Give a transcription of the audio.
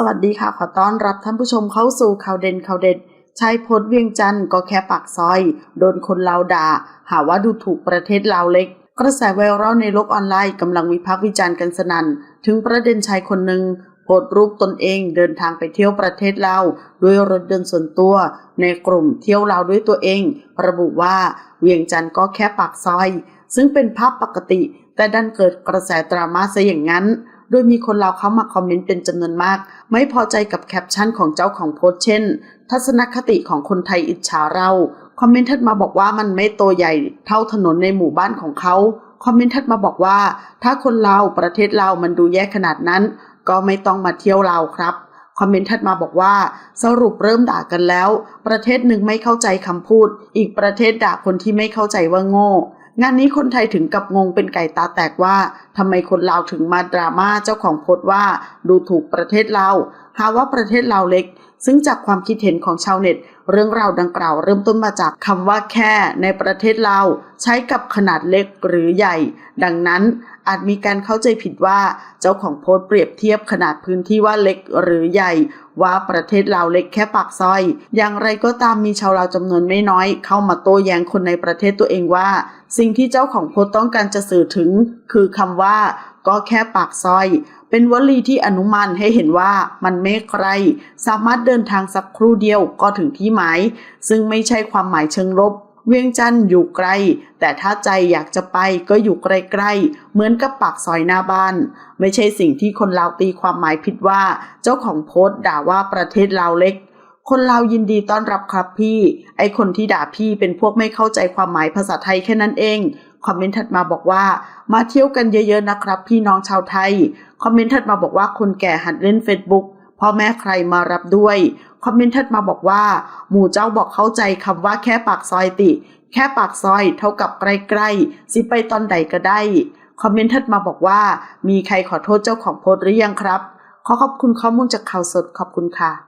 สวัสดีค่ะ ขอต้อนรับท่านผู้ชมเข้าสู่ข่าวเด่นข่าวเด็ดชายพจน์เวียงจันทร์ก็แค่ปากซอย โดนคนลาวด่า หาว่าดูถูกประเทศลาวเล็ก กระแสไวรัลในโลกออนไลน์กำลังวิพากษ์วิจารณ์กันสนั่น ถึงประเด็นชายคนหนึ่งโพสรูปตนเองเดินทางไปเที่ยวประเทศลาวด้วยรถยนต์ส่วนตัว ในกลุ่มเที่ยวลาวด้วยตัวเอง ระบุว่าเวียงจันทร์ก็แค่ปากซอย ซึ่งเป็นภาพปกติ แต่ดันเกิดกระแสดราม่าซะอย่างนั้น โดยมีคนลาวเข้ามาคอมเมนต์เป็นจำนวนมาก ไม่พอใจกับแคปชั่นของเจ้าของโพสเช่น ทัศนคติของคนไทยอิจฉาเราคอมเมนต์ถัดมาบอกว่ามันไม่โตใหญ่เท่าถนนในหมู่บ้านของเขาคอมเมนต์ถัดมาบอกว่า ถ้าคนลาวประเทศลาวมันดูแย่ขนาดนั้น ก็ไม่ต้องมาเที่ยวลาวครับคอมเมนต์ถัดมาบอกว่า สรุปเริ่มด่ากันแล้ว ประเทศหนึ่งไม่เข้าใจคำพูด อีกประเทศด่าคนที่ไม่เข้าใจว่าโง่ งานนี้คนไทยถึงกับงงเป็นไก่ตาแตกว่าทำไมคนลาวถึงมาดราม่าเจ้าของโพสต์ว่าดูถูกประเทศเราหาว่าประเทศเราเล็ก ซึ่งจากความคิดเห็นของชาวเน็ต เรื่องราวดังกล่าวเริ่มต้นมาจากคำว่าแค่ในประเทศลาใช้กับขนาดเล็กหรือใหญ่ ดังนั้นอาจมีการเข้าใจผิดว่าเจ้าของโพสต์เปรียบเทียบขนาดพื้นที่ว่าเล็กหรือใหญ่ ว่าประเทศลาเล็กแค่ปากซอย อย่างไรก็ตามมีชาวลาวจำนวนไม่น้อย เข้ามาโต้แย้งคนในประเทศตัวเองว่า สิ่งที่เจ้าของโพสต์ต้องการจะสื่อถึง คือคำว่าก็แค่ปากซอย เป็นวลีที่อนุมานให้เห็นว่ามันไม่ไกลสามารถเดินทางสักครู่เดียวก็ถึงที่หมาย ซึ่งไม่ใช่ความหมายเชิงลบ เวียงจันทร์อยู่ไกล แต่ถ้าใจอยากจะไปก็อยู่ใกล้ๆเหมือนกับปากซอยหน้าบ้าน ไม่ใช่สิ่งที่คนลาวตีความหมายผิดว่า เจ้าของโพสต์ด่าว่าประเทศลาวเล็กคนลาวยินดีต้อนรับครับพี่ ไอคนที่ด่าพี่เป็นพวกไม่เข้าใจความหมายภาษาไทยแค่นั้นเอง คอมเมนต์ถัดมาบอกว่า มาเที่ยวกันเยอะๆนะครับ พี่น้องชาวไทย คอมเมนต์ถัดมาบอกว่าคนแก่หัดเล่น Facebook พ่อแม่ใครมารับด้วย คอมเมนต์ถัดมาบอกว่า หมู่เจ้าบอกเข้าใจคำว่าแค่ปากซอยติ แค่ปากซอยเท่ากับใกล้ๆสิไปตอนใดก็ได้ คอมเมนต์ถัดมาบอกว่า มีใครขอโทษเจ้าของโพสต์หรือยังครับ ขอขอบคุณข้อมูลจากข่าวสดขอบคุณค่ะ